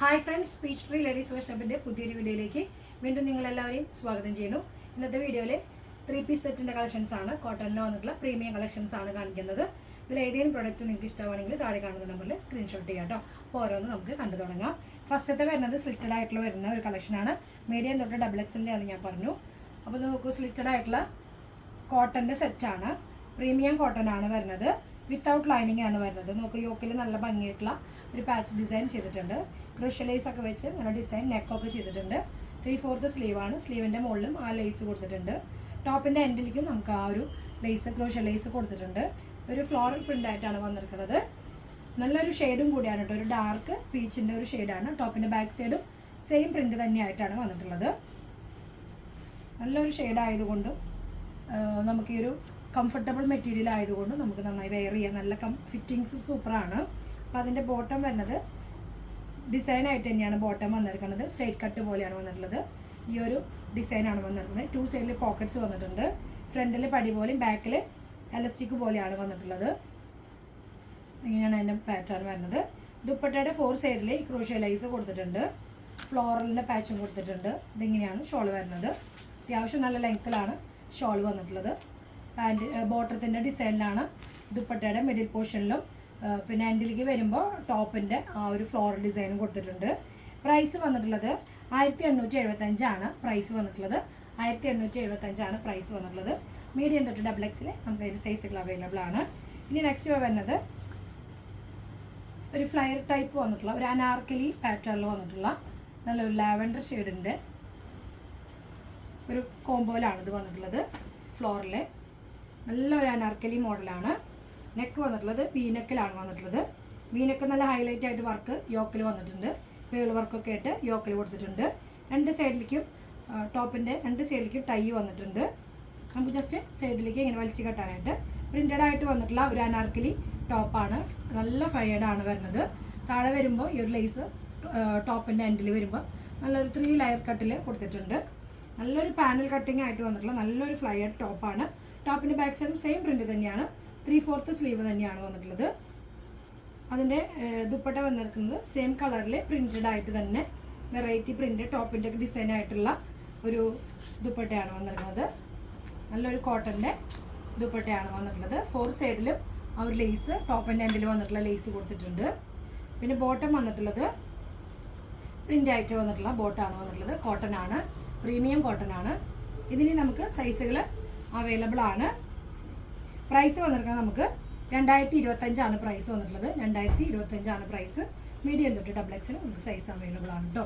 Hi friends speech tree ladies വർഷപ്പിന്റെ പുതിയൊരു വീഡിയോയിലേക്ക് വീണ്ടും നിങ്ങളെല്ലാവരെയും സ്വാഗതം ചെയ്യുന്നു. ഇന്നത്തെ വീഡിയോയിൽ ത്രീ പീസ് സെറ്റിന്റെ കളക്ഷൻസ് ആണ്. കോട്ടണിൽ വന്നിട്ടുള്ള പ്രീമിയം കളക്ഷൻസ് ആണ് കാണിക്കുന്നത്. ഇതിൽ ഏതെങ്കിലും പ്രൊഡക്റ്റ് നിങ്ങൾക്ക് ഇഷ്ടമാണെങ്കിൽ താഴെ കാണുന്ന നമ്പറിൽ സ്ക്രീൻഷോട്ട് ചെയ്യാം കേട്ടോ അപ്പോൾ ഓരോന്ന് നമുക്ക് കണ്ടു തുടങ്ങാം. ഫസ്റ്റത്തെ വരുന്നത് സ്ലിറ്റഡ് ആയിട്ടുള്ള വരുന്ന ഒരു കളക്ഷനാണ് മീഡിയം തൊട്ട് ഡബിൾ എക്സിന്റെ ആണ് ഞാൻ പറഞ്ഞു. അപ്പോൾ നമുക്ക് സ്ലിറ്റഡ് ആയിട്ടുള്ള കോട്ടന്റെ സെറ്റാണ് പ്രീമിയം കോട്ടൺ ആണ് വരുന്നത്. വിത്തൗട്ട് ലൈനിങ് ആണ് വരുന്നത്. നമുക്ക് യോക്കിൽ നല്ല ഭംഗിയായിട്ടുള്ള ഒരു പാച്ച് ഡിസൈൻ ചെയ്തിട്ടുണ്ട്. ക്രൂഷ്യലൈസ് ഒക്കെ വെച്ച് നല്ല ഡിസൈൻ നെക്കൊക്കെ ചെയ്തിട്ടുണ്ട്. ത്രീ ഫോർത്ത് സ്ലീവാണ് സ്ലീവിന്റെ മുകളിലും ആ ലേസ് കൊടുത്തിട്ടുണ്ട്. ടോപ്പിന്റെ എൻഡിലേക്കും നമുക്ക് ആ ഒരു ലേസ് ക്രോഷ ലേസ് കൊടുത്തിട്ടുണ്ട്. ഒരു ഫ്ലോറൽ പ്രിന്റ് ആയിട്ടാണ് വന്നിരിക്കുന്നത്. നല്ലൊരു ഷെയ്ഡും കൂടിയാണ് കേട്ടോ ഒരു ഡാർക്ക് പീച്ചിന്റെ ഒരു ഷെയ്ഡാണ് ടോപ്പിന്റെ ബാക്ക് സൈഡും സെയിം പ്രിന്റ് തന്നെയായിട്ടാണ് വന്നിട്ടുള്ളത്. നല്ലൊരു ഷെയ്ഡ് ആയതുകൊണ്ടും നമുക്ക് ഈ ഒരു കംഫർട്ടബിൾ മെറ്റീരിയൽ ആയതുകൊണ്ടും നമുക്ക് നന്നായി വെയർ ചെയ്യാം നല്ല കം ഫിറ്റിങ്സ് സൂപ്പറാണ് അപ്പോൾ അതിന്റെ ബോട്ടം വരുന്നത് ഡിസൈൻ ആയിട്ട് തന്നെയാണ് ബോട്ടം വന്നിരിക്കുന്നത്. സ്ട്രേറ്റ് കട്ട് പോലെയാണ് വന്നിട്ടുള്ളത്. ഈ ഒരു ഡിസൈനാണ് വന്നിട്ടുള്ളത് ടു സൈഡിൽ പോക്കറ്റ്സ് വന്നിട്ടുണ്ട്. ഫ്രണ്ടിൽ പടി പോലെയും ബാക്കിൽ എലസ്റ്റിക് പോലെയാണ് വന്നിട്ടുള്ളത്. ഇങ്ങനെയാണ് അതിന്റെ പാറ്റേൺ വരുന്നത്. ദുപ്പട്ടയുടെ ഫോർ സൈഡിൽ ക്രോഷ്യ ലൈസ് കൊടുത്തിട്ടുണ്ട്. ഫ്ലോറലിന്റെ പാച്ചും കൊടുത്തിട്ടുണ്ട്. ഇതിങ്ങനെയാണ് ഷോൾ വരുന്നത്. അത്യാവശ്യം നല്ല ലെങ്ത്തിലാണ് ഷോൾ വന്നിട്ടുള്ളത്. പാന്റ് ബോട്ടത്തിന്റെ ഡിസൈനിലാണ് ദുപ്പട്ടയുടെ മിഡിൽ പോർഷനിലും പിന്നെ എൻഡിലേക്ക് വരുമ്പോൾ ടോപ്പിന്റെ ആ ഒരു ഫ്ലോറൽ ഡിസൈനും കൊടുത്തിട്ടുണ്ട്. പ്രൈസ് വന്നിട്ടുള്ളത് ആയിരത്തി എണ്ണൂറ്റി എഴുപത്തഞ്ചാണ് പ്രൈസ് വന്നിട്ടുള്ളത്. ആയിരത്തി എണ്ണൂറ്റി എഴുപത്തഞ്ചാണ് പ്രൈസ് വന്നിട്ടുള്ളത്. മീഡിയം തൊട്ട് ഡബിൾ എക്സിൽ നമുക്ക് അതിന്റെ സൈസുകൾ അവൈലബിൾ ആണ്. ഇനി നെക്സ്റ്റ് വരുന്നത് ഒരു ഫ്ലയർ ടൈപ്പ് വന്നിട്ടുള്ള ഒരു അനാർക്കലി പാറ്റേണിൽ വന്നിട്ടുള്ള നല്ലൊരു ലാവൻഡർ ഷെയ്ഡിന്റെ ഒരു കോമ്പോയിലാണ് ഇത് വന്നിട്ടുള്ളത്. ഫ്ലോറിലെ നല്ലൊരു അനാർക്കലി മോഡലാണ് നെക്ക് വന്നിട്ടുള്ളത് വീനക്കിലാണ് വന്നിട്ടുള്ളത്. വീനക്ക് നല്ല ഹൈലൈറ്റ് ആയിട്ട് വർക്ക് യോക്കിൽ വന്നിട്ടുണ്ട്. പേൾ വർക്കൊക്കെ ആയിട്ട് യോക്കിൽ കൊടുത്തിട്ടുണ്ട്. രണ്ട് സൈഡിലേക്കും ടോപ്പിന്റെ രണ്ട് സൈഡിലേക്കും ടൈ വന്നിട്ടുണ്ട്. നമുക്ക് ജസ്റ്റ് സൈഡിലേക്ക് ഇങ്ങനെ വലിച്ചു കെട്ടാനായിട്ട് പ്രിന്റഡ് ആയിട്ട് വന്നിട്ടുള്ള ഒരു അനാർക്കലി ടോപ്പാണ് നല്ല ആണ് വരുന്നത്. താഴെ വരുമ്പോൾ ഈ ഒരു ലേസ് ടോപ്പിന്റെ എൻഡിൽ വരുമ്പോൾ നല്ലൊരു ത്രീ ലെയർ കട്ടിൽ കൊടുത്തിട്ടുണ്ട്. നല്ലൊരു പാനൽ കട്ടിങ് ആയിട്ട് വന്നിട്ടുള്ള നല്ലൊരു ഫ്ലയർ ടോപ്പാണ് ടോപ്പിന്റെ ബാക്ക് സൈഡും സെയിം പ്രിന്റ് തന്നെയാണ്. ത്രീ ഫോർത്ത് സ്ലീവ് തന്നെയാണ് വന്നിട്ടുള്ളത്. അതിന്റെ ദുപ്പട്ട വന്നിരിക്കുന്നത് സെയിം കളറിൽ പ്രിന്റഡ് ആയിട്ട് തന്നെ വെറൈറ്റി പ്രിന്റ് ടോപ്പിന്റെ ഡിസൈൻ ആയിട്ടുള്ള ഒരു ദുപ്പട്ടയാണ് വന്നിരിക്കുന്നത്. നല്ലൊരു കോട്ടന്റെ ദുപ്പട്ടയാണ് വന്നിട്ടുള്ളത്. ഫോർ സൈഡിലും ആ ഒരു ലേസ് ടോപ്പിന്റെ എൻഡിൽ വന്നിട്ടുള്ള ലേസ് കൊടുത്തിട്ടുണ്ട്. പിന്നെ ബോട്ടം വന്നിട്ടുള്ളത് പ്രിന്റ് ആയിട്ട് വന്നിട്ടുള്ള ബോട്ടാണ് വന്നിട്ടുള്ളത്. കോട്ടൺ ആണ് പ്രീമിയം കോട്ടൺ ആണ്. ഇതിന് നമുക്ക് സൈസുകൾ അവൈലബിൾ ആണ്. പ്രൈസ് വന്നിരിക്കുന്നത് നമുക്ക് രണ്ടായിരത്തി ഇരുപത്തഞ്ചാണ് പ്രൈസ് വന്നിട്ടുള്ളത്. രണ്ടായിരത്തി ഇരുപത്തഞ്ചാണ് പ്രൈസ് മീഡിയം തൊട്ട് ഡബിൾ എക്സിൽ നമുക്ക് സൈസ് അവൈലബിൾ ആണ് കേട്ടോ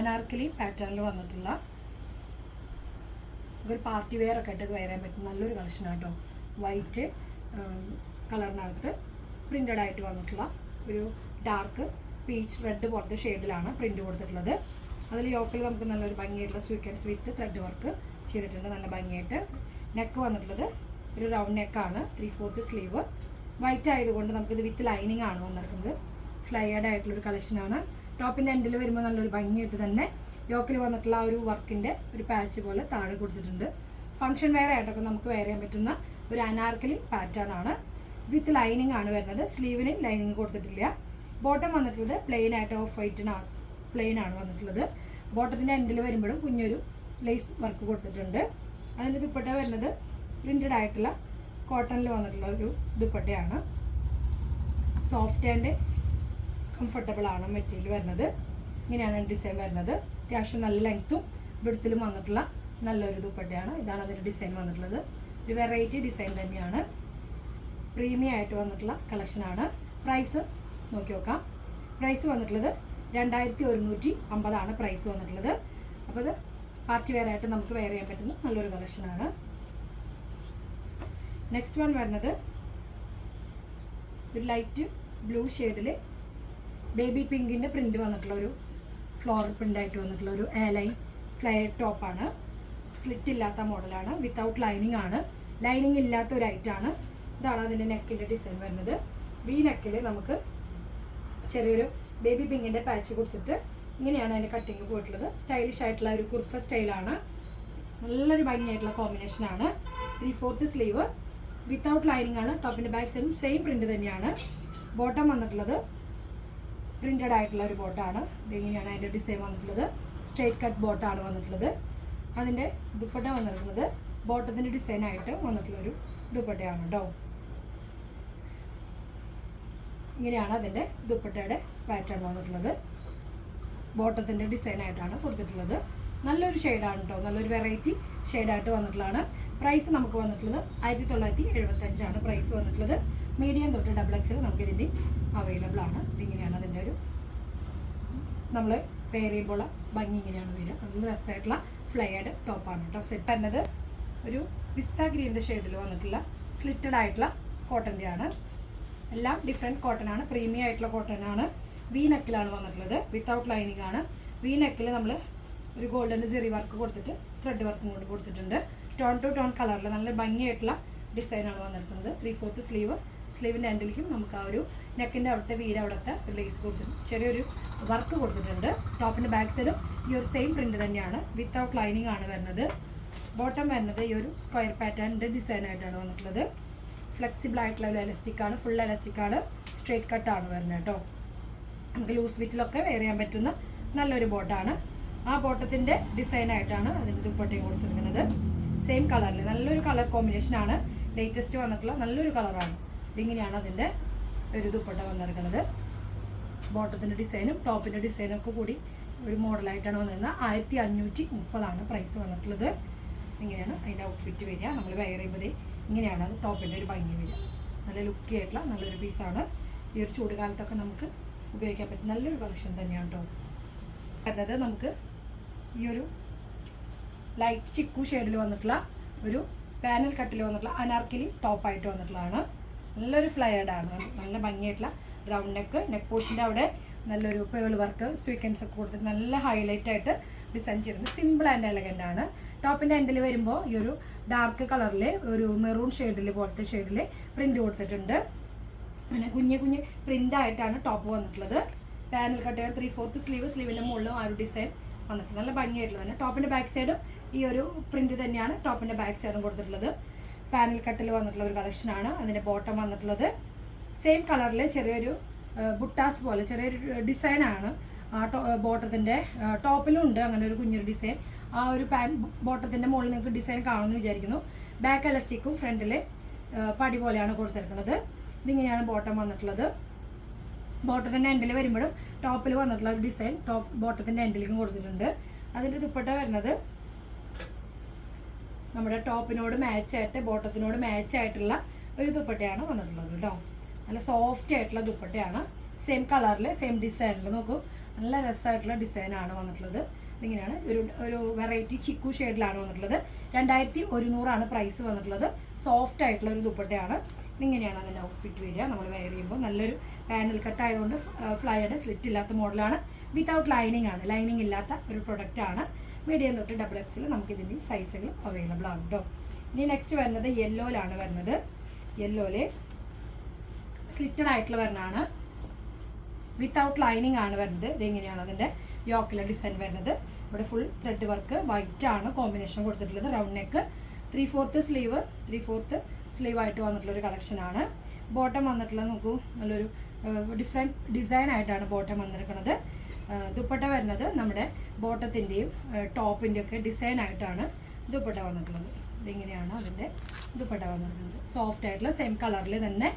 അനാർക്കലി പാറ്റേണിൽ വന്നിട്ടുള്ള ഒരു പാർട്ടി വെയർ ഒക്കെ ആയിട്ട് വെയർ പറ്റുന്ന നല്ലൊരു കളക്ഷനാണ് കേട്ടോ വൈറ്റ് കളറിനകത്ത് പ്രിന്റഡ് ആയിട്ട് വന്നിട്ടുള്ള ഒരു ഡാർക്ക് പീച്ച് റെഡ് പോലത്തെ ഷെയ്ഡിലാണ് പ്രിന്റ് കൊടുത്തിട്ടുള്ളത്. അതിൽ യോക്കിൽ നമുക്ക് നല്ലൊരു ഭംഗിയായിട്ടുള്ള സ്വീക്കൻസ് വിത്ത് ത്രെഡ് വർക്ക് ചെയ്തിട്ടുണ്ട്. നല്ല ഭംഗിയായിട്ട് നെക്ക് വന്നിട്ടുള്ളത് ഒരു റൗണ്ട് നെക്കാണ് ത്രീ ഫോർത്ത് സ്ലീവ് വൈറ്റ് ആയതുകൊണ്ട് നമുക്കിത് വിത്ത് ലൈനിങ് ആണ് വന്നിരിക്കുന്നത്. ഫ്ലയേർഡ് ആയിട്ടുള്ളൊരു കളക്ഷനാണ് ടോപ്പിന്റെ എൻഡിൽ വരുമ്പോൾ നല്ലൊരു ഭംഗിയായിട്ട് തന്നെ യോക്കിൽ വന്നിട്ടുള്ള ആ ഒരു വർക്കിന്റെ ഒരു പാച്ച് പോലെ താഴെ കൊടുത്തിട്ടുണ്ട്. ഫംഗ്ഷൻ വെയർ ആയിട്ടൊക്കെ നമുക്ക് വെയർ ചെയ്യാൻ പറ്റുന്ന ഒരു അനാർക്കലി പാറ്റേൺ ആണ്. വിത്ത് ലൈനിങ് ആണ് വരുന്നത്. സ്ലീവിന് ലൈനിങ് കൊടുത്തിട്ടില്ല. ബോട്ടം വന്നിട്ടുള്ളത് പ്ലെയിൻ ആയിട്ട് ഓഫ് വൈറ്റിന് പ്ലെയിൻ ആണ് വന്നിട്ടുള്ളത്. ബോട്ടത്തിന്റെ എൻഡിൽ വരുമ്പോഴും കുഞ്ഞൊരു ലേസ് വർക്ക് കൊടുത്തിട്ടുണ്ട്. അതിന്റെ ദുപ്പട്ട വരുന്നത് പ്രിന്റഡ് ആയിട്ടുള്ള കോട്ടണിൽ വന്നിട്ടുള്ള ഒരു ദുപ്പട്ടയാണ്. സോഫ്റ്റ് ആൻഡ് കംഫർട്ടബിൾ ആണ് മെറ്റീരിയൽ വരുന്നത്. ഇങ്ങനെയാണ് ഡിസൈൻ വരുന്നത്. അത്യാവശ്യം നല്ല ലെങ്ത്തും വിടുത്തിലും വന്നിട്ടുള്ള നല്ലൊരു ദുപ്പട്ടയാണ്. ഇതാണ് അതിന്റെ ഡിസൈൻ വന്നിട്ടുള്ളത്. ഒരു വെറൈറ്റി ഡിസൈൻ തന്നെയാണ്. പ്രീമിയം ആയിട്ട് വന്നിട്ടുള്ള കളക്ഷനാണ് പ്രൈസ് നോക്കി നോക്കാം. പ്രൈസ് വന്നിട്ടുള്ളത് രണ്ടായിരത്തി ഒരുന്നൂറ്റി അമ്പതാണ് പ്രൈസ് വന്നിട്ടുള്ളത്. അപ്പോൾ അത് പാർട്ടി വെയർ ആയിട്ട് നമുക്ക് വെയർ ചെയ്യാൻ പറ്റുന്ന നല്ലൊരു കളക്ഷനാണ് നെക്സ്റ്റ് വൺ വരുന്നത് ഒരു ലൈറ്റ് ബ്ലൂ ഷെയ്ഡിൽ ബേബി പിങ്കിന്റെ പ്രിന്റ് വന്നിട്ടുള്ള ഒരു ഫ്ലോറൽ പ്രിന്റായിട്ട് വന്നിട്ടുള്ള ഒരു ലൈൻ ഫ്ലയർ ടോപ്പാണ് സ്ലിറ്റ് ഇല്ലാത്ത മോഡലാണ് വിത്തൗട്ട് ലൈനിങ് ആണ്. ലൈനിങ് ഇല്ലാത്ത ഒരു ഐറ്റാണ് ഇതാണ് അതിന്റെ നെക്കിന്റെ ഡിസൈൻ വരുന്നത്. വി നെക്കിൽ നമുക്ക് ചെറിയൊരു ബേബി പിങ്കിന്റെ പാച്ച് കൊടുത്തിട്ട് ഇങ്ങനെയാണ് അതിന്റെ കട്ടിങ് പോയിട്ടുള്ളത്. സ്റ്റൈലിഷ് ആയിട്ടുള്ള ഒരു കുർത്ത സ്റ്റൈലാണ് നല്ലൊരു ഭംഗിയായിട്ടുള്ള കോമ്പിനേഷനാണ് three fourth sleeve without lining ആണ് ടോപ്പിന്റെ ബാക്ക് സൈഡും സെയിം പ്രിന്റ് തന്നെയാണ്. ബോട്ടം വന്നിട്ടുള്ളത് പ്രിന്റഡ് ആയിട്ടുള്ള ഒരു ബോട്ടാണ് ഇതെങ്ങനെയാണ് അതിന്റെ ഡിസൈൻ വന്നിട്ടുള്ളത്? സ്ട്രേറ്റ് കട്ട് ബോട്ടാണ് വന്നിട്ടുള്ളത്. അതിന്റെ ദുപ്പട്ട വന്നിരിക്കുന്നത് ആയിട്ട് വന്നിട്ടുള്ള ഒരു ദുപ്പട്ടയാണ് കേട്ടോ ഇങ്ങനെയാണ് അതിന്റെ ദുപ്പട്ടയുടെ പാറ്റേൺ വന്നിട്ടുള്ളത്. ബോട്ടത്തിന്റെ ഡിസൈൻ ആയിട്ടാണ് കൊടുത്തിട്ടുള്ളത്. നല്ലൊരു ഷെയ്ഡാണ് കേട്ടോ നല്ലൊരു വെറൈറ്റി ഷെയ്ഡായിട്ട് വന്നിട്ടുള്ളതാണ്. പ്രൈസ് നമുക്ക് വന്നിട്ടുള്ളത് ആയിരത്തി തൊള്ളായിരത്തി എഴുപത്തഞ്ചാണ് പ്രൈസ് വന്നിട്ടുള്ളത്. മീഡിയം തൊട്ട് ഡബിൾ എക്സിൽ നമുക്ക് ഇതിന്റെ അവൈലബിൾ ആണ്. ഇതിങ്ങനെയാണ് അതിന്റെ ഒരു നമ്മൾ പെയർ ചെയ്യുമ്പോൾ ഭംഗി ഇങ്ങനെയാണ് വരിക. നല്ല രസമായിട്ടുള്ള ഫ്ലെയർഡ് ടോപ്പാണ് കേട്ടോ. സെറ്റ് എന്നത് ഒരു പിസ്ത ഗ്രീന്റെ ഷെയ്ഡിൽ വന്നിട്ടുള്ള സ്ലിറ്റഡ് ആയിട്ടുള്ള കോട്ടന്റെ ആണ്. എല്ലാം ഡിഫറെന്റ് കോട്ടൺ ആണ്. പ്രീമിയം ആയിട്ടുള്ള കോട്ടൺ ആണ്. വി നെക്കിലാണ് വന്നിട്ടുള്ളത്. വിത്തൗട്ട് ലൈനിങ് ആണ്. വി നെക്കിൽ നമ്മൾ ഒരു ഗോൾഡൻ ജെറി വർക്ക് കൊടുത്തിട്ട് ത്രെഡ് വർക്കും കൊണ്ട് കൊടുത്തിട്ടുണ്ട്. ടോൺ ടു ടോൺ കളറിൽ നല്ല ഭംഗിയായിട്ടുള്ള ഡിസൈനാണ് വന്നിരിക്കുന്നത്. ത്രീ ഫോർത്ത് സ്ലീവ് സ്ലീവിന്റെ എൻഡിലേക്കും നമുക്ക് ആ ഒരു നെക്കിന്റെ അവിടുത്തെ വീര അവിടുത്തെ ഒരു ലേസ് കൊടുത്തിട്ടുണ്ട് ചെറിയൊരു വർക്ക് കൊടുത്തിട്ടുണ്ട്. ടോപ്പിന്റെ ബാക്ക് സൈഡും ഈ ഒരു സെയിം പ്രിന്റ് തന്നെയാണ്. വിത്തൗട്ട് ലൈനിങ് ആണ് വരുന്നത്. ബോട്ടം വരുന്നത് ഈ ഒരു സ്ക്വയർ പാറ്റേണിന്റെ ഡിസൈനായിട്ടാണ് വന്നിട്ടുള്ളത്. ഫ്ലെക്സിബിൾ ആയിട്ടുള്ള ഒരു എലസ്റ്റിക് ആണ്. ഫുൾ എലസ്റ്റിക് ആണ്. സ്ട്രേറ്റ് കട്ടാണ് വരുന്നത് കേട്ടോ. നമുക്ക് ലൂസ് വിറ്റിലൊക്കെ വെയർ ചെയ്യാൻ പറ്റുന്ന നല്ലൊരു ബോട്ടാണ് ആ ബോട്ടത്തിന്റെ ഡിസൈൻ ആയിട്ടാണ് അതിന്റെ ദുപ്പട്ടയും കൊടുത്തിരിക്കുന്നത് സെയിം കളറിൽ നല്ലൊരു കളർ കോമ്പിനേഷൻ ആണ്. ലേറ്റസ്റ്റ് വന്നിട്ടുള്ള നല്ലൊരു കളറാണ് ഇതിങ്ങനെയാണ് അതിന്റെ ഒരു ദുപ്പട്ട വന്നിരിക്കുന്നത് ബോട്ടത്തിന്റെ ഡിസൈനും ടോപ്പിന്റെ ഡിസൈനും ഒക്കെ കൂടി ഒരു മോഡലായിട്ടാണ് വന്നിരുന്നത്. ആയിരത്തി അഞ്ഞൂറ്റി മുപ്പതാണ് പ്രൈസ് വന്നിട്ടുള്ളത്. ഇങ്ങനെയാണ് അതിന്റെ ഔട്ട്ഫിറ്റ് വരിക. നമ്മൾ വെയർ ചെയ്യുമ്പോൾ ഇങ്ങനെയാണ് അത് ടോപ്പിന്റെ ഒരു ഭംഗി വരിക. നല്ല ലുക്കി ആയിട്ടുള്ള നല്ലൊരു പീസാണ് ഈ ഒരു ചൂടുകാലത്തൊക്കെ നമുക്ക് ഉപയോഗിക്കാൻ പറ്റും നല്ലൊരു കളക്ഷൻ തന്നെയാണ് കേട്ടോ. കണ്ടത് നമുക്ക് ഈ ഒരു ലൈറ്റ് ചിക്കു ഷെയ്ഡിൽ വന്നിട്ടുള്ള ഒരു പാനൽ കട്ടിൽ വന്നിട്ടുള്ള അനാർക്കിലി ടോപ്പായിട്ട് വന്നിട്ടുള്ളതാണ്. നല്ലൊരു ഫ്ലയേർഡ് ആണ്. നല്ല ഭംഗിയായിട്ടുള്ള റൗണ്ട് നെക്ക് നെക്ക് പോസ്റ്റിന്റെ അവിടെ നല്ലൊരു പേൾ വർക്ക് സ്വീക്കൻസ് ഒക്കെ കൊടുത്തിട്ട് നല്ല ഹൈലൈറ്റ് ആയിട്ട് ഡിസൈൻ ചെയ്തിട്ടുണ്ട് സിമ്പിൾ ആൻഡ് എലഗന്റ് ആണ്. ടോപ്പിന്റെ എൻഡിൽ വരുമ്പോൾ ഈ ഒരു ഡാർക്ക് കളറിൽ ഒരു മെറൂൺ ഷെയ്ഡിൽ പോലത്തെ ഷെയ്ഡിൽ പ്രിന്റ് കൊടുത്തിട്ടുണ്ട്. അങ്ങനെ കുഞ്ഞു കുഞ്ഞ് പ്രിന്റ് ആയിട്ടാണ് ടോപ്പ് വന്നിട്ടുള്ളത്. Panel cut three fourth sleeve സ്ലീവിന്റെ മുകളിലും ആ ഒരു ഡിസൈൻ വന്നിട്ടുണ്ട് നല്ല ഭംഗിയായിട്ടുള്ള തന്നെ. ടോപ്പിന്റെ ബാക്ക് സൈഡും ഈ ഒരു പ്രിന്റ് തന്നെയാണ് ടോപ്പിന്റെ ബാക്ക് സൈഡും കൊടുത്തിട്ടുള്ളത്. പാനൽ കട്ടിൽ വന്നിട്ടുള്ള ഒരു കളക്ഷനാണ് അതിന്റെ ബോട്ടം വന്നിട്ടുള്ളത്. സെയിം കളറിൽ ചെറിയൊരു ബുട്ടാസ് പോലെ ചെറിയൊരു ഡിസൈനാണ് ആ ബോട്ടത്തിന്റെ ടോപ്പിലും ഉണ്ട് അങ്ങനെ ഒരു കുഞ്ഞൊരു ഡിസൈൻ ആ ഒരു പാൻ ബോട്ടത്തിന്റെ മുകളിൽ നിങ്ങൾക്ക് ഡിസൈൻ കാണുമെന്ന് വിചാരിക്കുന്നു. ബാക്ക് എലസ്റ്റിക്കും ഫ്രണ്ടിൽ പടി പോലെയാണ് കൊടുത്തിരിക്കുന്നത്. ഇതിങ്ങനെയാണ് ബോട്ടം വന്നിട്ടുള്ളത്. ബോട്ടത്തിന്റെ എൻഡിൽ വരുമ്പോഴും ടോപ്പിൽ വന്നിട്ടുള്ള ഒരു ഡിസൈൻ ടോപ്പ് ബോട്ടത്തിന്റെ എൻഡിലേക്കും കൊടുത്തിട്ടുണ്ട്. അതിന്റെ ദുപ്പട്ട വരുന്നത് നമ്മുടെ ടോപ്പിനോട് മാച്ച് ആയിട്ട് ബോട്ടത്തിനോട് മാച്ച് ആയിട്ടുള്ള ഒരു ദുപ്പട്ടയാണ് വന്നിട്ടുള്ളത് കേട്ടോ. നല്ല സോഫ്റ്റ് ആയിട്ടുള്ള ദുപ്പട്ടയാണ്. സെയിം കളറിൽ സെയിം ഡിസൈനിൽ നോക്കൂ. നല്ല രസമായിട്ടുള്ള ഡിസൈനാണ് വന്നിട്ടുള്ളത്. ഇങ്ങനെയാണ് ഒരു ഒരു വെറൈറ്റി ചിക്കു ഷെയ്ഡിലാണ് വന്നിട്ടുള്ളത്. രണ്ടായിരത്തി ഒരുന്നൂറാണ് പ്രൈസ് വന്നിട്ടുള്ളത്. സോഫ്റ്റ് ആയിട്ടുള്ള ഒരു ദുപ്പട്ടയാണ്. ഇങ്ങനെയാണ് അതിന്റെ ഔട്ട്ഫിറ്റ് വരിക. നമ്മൾ വെയർ ചെയ്യുമ്പോൾ നല്ലൊരു പാനൽ കട്ട് ആയതുകൊണ്ട് ഫ്ലൈയുടെ സ്ലിറ്റ് ഇല്ലാത്ത മോഡലാണ്. വിതൗട്ട് ലൈനിങ് ആണ്. ലൈനിങ് ഇല്ലാത്ത ഒരു പ്രൊഡക്റ്റ് ആണ്. മീഡിയം തൊട്ട് ഡബിൾ എക്സിൽ നമുക്ക് ഇതിന്റെ സൈസുകൾ അവൈലബിൾ ആണ് കേട്ടോ ഇനി നെക്സ്റ്റ് വരുന്നത് യെല്ലോയിലാണ് വരുന്നത്. യെല്ലോയിൽ സ്ലിറ്റഡ് ആയിട്ടുള്ള വരുന്നതാണ് വിത്തൗട്ട് ലൈനിങ് ആണ് വരുന്നത്. ഇതെങ്ങനെയാണ് അതിന്റെ യോക്കിലെ ഡിസൈൻ വരുന്നത്? ഇവിടെ ഫുൾ ത്രെഡ് വർക്ക് വൈറ്റ് ആണ്. കോമ്പിനേഷൻ കൊടുത്തിട്ടുള്ളത് round neck three fourth sleeve three fourth sleeve ആയിട്ട് വന്നിട്ടുള്ള ഒരു കളക്ഷനാണ് ബോട്ടം വന്നിട്ടുള്ള നോക്കൂ. നല്ലൊരു ഡിഫറെന്റ് ഡിസൈൻ ആയിട്ടാണ് ബോട്ടം വന്നിരിക്കുന്നത്. ദുപ്പട്ട വരുന്നത് നമ്മുടെ ബോട്ടത്തിന്റെയും ടോപ്പിന്റെയും ഒക്കെ ഡിസൈൻ ആയിട്ടാണ് ദുപ്പട്ട വന്നിട്ടുള്ളത്. ഇതിങ്ങനെയാണ് അതിന്റെ ദുപ്പട്ട വന്നിരിക്കുന്നത്? സോഫ്റ്റ് ആയിട്ടുള്ള സെയിം കളറിൽ തന്നെ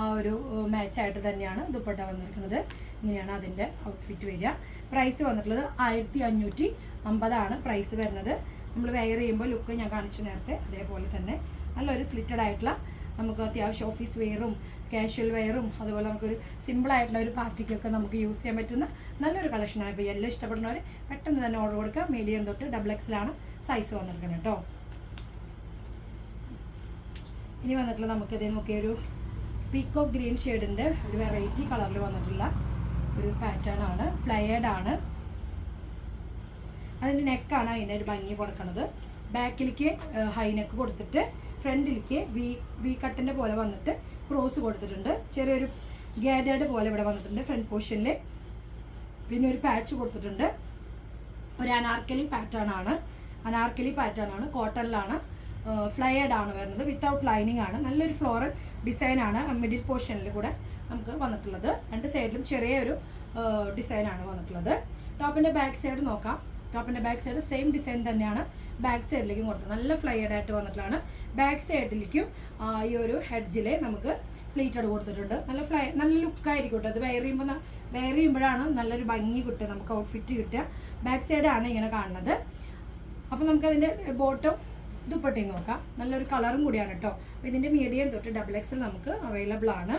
ആ ഒരു മാച്ച് ആയിട്ട് തന്നെയാണ് ദുപ്പട്ട വന്നിരിക്കുന്നത്. ഇങ്ങനെയാണ് അതിന്റെ ഔട്ട്ഫിറ്റ് വരിക. പ്രൈസ് വന്നിട്ടുള്ളത് ആയിരത്തി അഞ്ഞൂറ്റി അമ്പതാണ് പ്രൈസ് വരുന്നത്. നമ്മൾ വെയർ ചെയ്യുമ്പോൾ ലുക്ക് ഞാൻ കാണിച്ചു നേരത്തെ അതേപോലെ തന്നെ നല്ലൊരു സ്ലിറ്റഡ് ആയിട്ടുള്ള നമുക്ക് അത്യാവശ്യം ഓഫീസ് വെയറും കാഷ്വൽ വെയറും അതുപോലെ നമുക്കൊരു സിമ്പിൾ ആയിട്ടുള്ള ഒരു പാർട്ടിക്കൊക്കെ നമുക്ക് യൂസ് ചെയ്യാൻ പറ്റുന്ന നല്ലൊരു കളക്ഷനാണ് ഇപ്പോൾ എല്ലാം ഇഷ്ടപ്പെടുന്നവർ പെട്ടെന്ന് തന്നെ ഓർഡർ കൊടുക്കുക. മീഡിയം തൊട്ട് ഡബിൾ എക്സിലാണ് സൈസ് വന്നിരിക്കുന്നത് കേട്ടോ. ഇനി വന്നിട്ടുള്ള നമുക്കിത് നോക്കിയൊരു പീക്കോ ഗ്രീൻ ഷെയ്ഡിന്റെ ഒരു വെറൈറ്റി കളറിൽ വന്നിട്ടുള്ള ഒരു പാറ്റേൺ ആണ്. ഫ്ലയേഡ് ആണ്. അതിന്റെ നെക്കാണ് അതിന്റെ ഒരു ഭംഗി കൊടുക്കുന്നത്. ബാക്കിലേക്ക് ഹൈ നെക്ക് കൊടുത്തിട്ട് ഫ്രണ്ടിലേക്ക് വി വി കട്ടിന്റെ പോലെ വന്നിട്ട് ക്രോസ് കൊടുത്തിട്ടുണ്ട്. ചെറിയൊരു ഗാദേഡ് പോലെ ഇവിടെ വന്നിട്ടുണ്ട് ഫ്രണ്ട് പോർഷനിൽ പിന്നെ ഒരു പാച്ച് കൊടുത്തിട്ടുണ്ട്. ഒരു അനാർക്കലി പാറ്റേൺ ആണ്. അനാർക്കലി പാറ്റേൺ ആണ് കോട്ടണിലാണ് ഫ്ലയേഡ് ആണ് വരുന്നത്. വിത്തൗട്ട് ലൈനിങ് ആണ്. നല്ലൊരു ഫ്ലോറൽ ഡിസൈൻ ആണ് മിഡിൽ പോർഷനിൽ കൂടെ നമുക്ക് വന്നിട്ടുള്ളത്. രണ്ട് സൈഡിലും ചെറിയൊരു ഡിസൈൻ ആണ് വന്നിട്ടുള്ളത്. ടോപ്പിന്റെ ബാക്ക് സൈഡ് നോക്കാം. ടോപ്പിന്റെ ബാക്ക് സൈഡ് സെയിം ഡിസൈൻ തന്നെയാണ്. ബാക്ക് സൈഡിലേക്കും കൊടുത്തത്. നല്ല ഫ്ലൈഡ് ആയിട്ട് വന്നിട്ടാണ് ബാക്ക് സൈഡിലേക്കും ഈ ഒരു ഹെഡ്ജിലെ നമുക്ക് പ്ലീറ്റഡ് കൊടുത്തിട്ടുണ്ട്. നല്ല ഫ്ലൈ നല്ല ലുക്കായിരിക്കും കേട്ടോ. അത് വെയർ ചെയ്യുമ്പോൾ വെയർ ചെയ്യുമ്പോഴാണ് നല്ലൊരു ഭംഗി കിട്ടുക നമുക്ക് ഔട്ട്ഫിറ്റ് കിട്ടുക. ബാക്ക് സൈഡാണ് ഇങ്ങനെ കാണുന്നത്. അപ്പോൾ നമുക്കതിന്റെ ബോട്ടം ദുപ്പട്ടയും നോക്കാം. നല്ലൊരു കളറും കൂടിയാണ് കേട്ടോ. അപ്പോൾ ഇതിന്റെ മീഡിയം തൊട്ട് ഡബിൾ എക്സൽ നമുക്ക് അവൈലബിൾ ആണ്.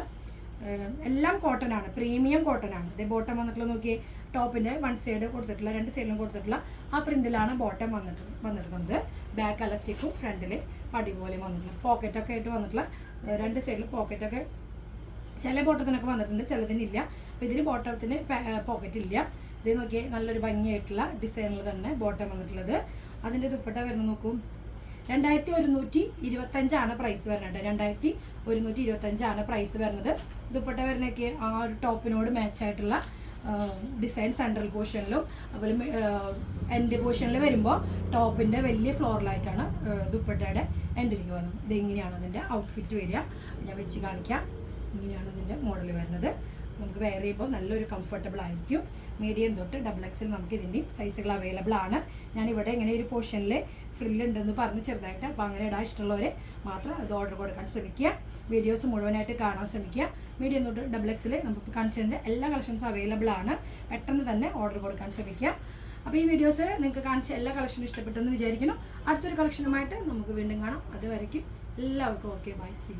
എല്ലാം കോട്ടൺ ആണ് പ്രീമിയം കോട്ടൺ ആണ്. ഇതേ ബോട്ടം വന്നിട്ടുള്ള നോക്കിയേ ടോപ്പിന്റെ വൺ സൈഡ് കൊടുത്തിട്ടുള്ള രണ്ട് സൈഡിലും കൊടുത്തിട്ടുള്ള ആ പ്രിന്റിലാണ് ബോട്ടം വന്നിട്ട് വന്നിട്ടുള്ളത്. ബാക്ക് അലസ്റ്റിക്കും ഫ്രണ്ടിൽ പടി പോലെ വന്നിട്ടുള്ള പോക്കറ്റൊക്കെ ആയിട്ട് വന്നിട്ടുള്ള രണ്ട് സൈഡിൽ പോക്കറ്റൊക്കെ ചില ബോട്ടത്തിനൊക്കെ വന്നിട്ടുണ്ട് ചിലതിനില്ല. അപ്പോൾ ഇതിന് ബോട്ടത്തിന് പോക്കറ്റ് ഇല്ല. ഇത് നോക്കിയേ നല്ലൊരു ഭംഗിയായിട്ടുള്ള ഡിസൈനിൽ തന്നെ ബോട്ടം വന്നിട്ടുള്ളത്. അതിന്റെ ദുപ്പട്ട വരുന്ന നോക്കൂ. രണ്ടായിരത്തി ഒരുന്നൂറ്റി ഇരുപത്തഞ്ചാണ് പ്രൈസ് വരുന്നത്. രണ്ടായിരത്തി ഒരുന്നൂറ്റി ഇരുപത്തഞ്ചാണ് പ്രൈസ് വരുന്നത് ദുപ്പട്ട വരുന്നൊക്കെ ആ ഒരു ടോപ്പിനോട് മാച്ച് ആയിട്ടുള്ള ഡിസൈൻ സെൻട്രൽ പോർഷനിലും അതുപോലെ എൻഡ് പോർഷനിൽ വരുമ്പോൾ ടോപ്പിന്റെ വലിയ ഫ്ലോറിലായിട്ടാണ് ദുപ്പട്ടയുടെ എൻഡിലേക്ക് വന്നത്. ഇതെങ്ങനെയാണ് അതിന്റെ ഔട്ട്ഫിറ്റ് വരിക? ഞാൻ വെച്ച് കാണിക്കാം. ഇങ്ങനെയാണ് അതിന്റെ മോഡൽ വരുന്നത്. നമുക്ക് വെയർ ചെയ്യുമ്പോൾ നല്ലൊരു കംഫർട്ടബിൾ ആയിരിക്കും. മീഡിയം തൊട്ട് ഡബിൾ എക്സിൽ നമുക്ക് ഇതിന്റെയും സൈസുകൾ അവൈലബിൾ ആണ്. ഞാനിവിടെ ഇങ്ങനെ ഒരു പോർഷനിൽ ഫ്രില്ലുണ്ടെന്ന് പറഞ്ഞ് ചെറുതായിട്ട് അപ്പോൾ അങ്ങനെ ഇടാൻ ഇഷ്ടമുള്ളവർ മാത്രം അത് ഓർഡർ കൊടുക്കാൻ ശ്രമിക്കുക. വീഡിയോസ് മുഴുവനായിട്ട് കാണാൻ ശ്രമിക്കുക. മീഡിയം തൊട്ട് ഡബിൾ എക്സിൽ നമുക്ക് കാണിച്ചതിന്റെ എല്ലാ കളക്ഷൻസ് അവൈലബിൾ ആണ്. പെട്ടെന്ന് തന്നെ ഓർഡർ കൊടുക്കാൻ ശ്രമിക്കുക. അപ്പോൾ ഈ വീഡിയോസ് നിങ്ങൾക്ക് കാണിച്ച എല്ലാ കളക്ഷനും ഇഷ്ടപ്പെട്ടെന്ന് വിചാരിക്കുന്നു. അടുത്തൊരു കളക്ഷനുമായിട്ട് നമുക്ക് വീണ്ടും കാണാം. അതുവരയ്ക്കും എല്ലാവർക്കും ഓക്കെ ബൈ സി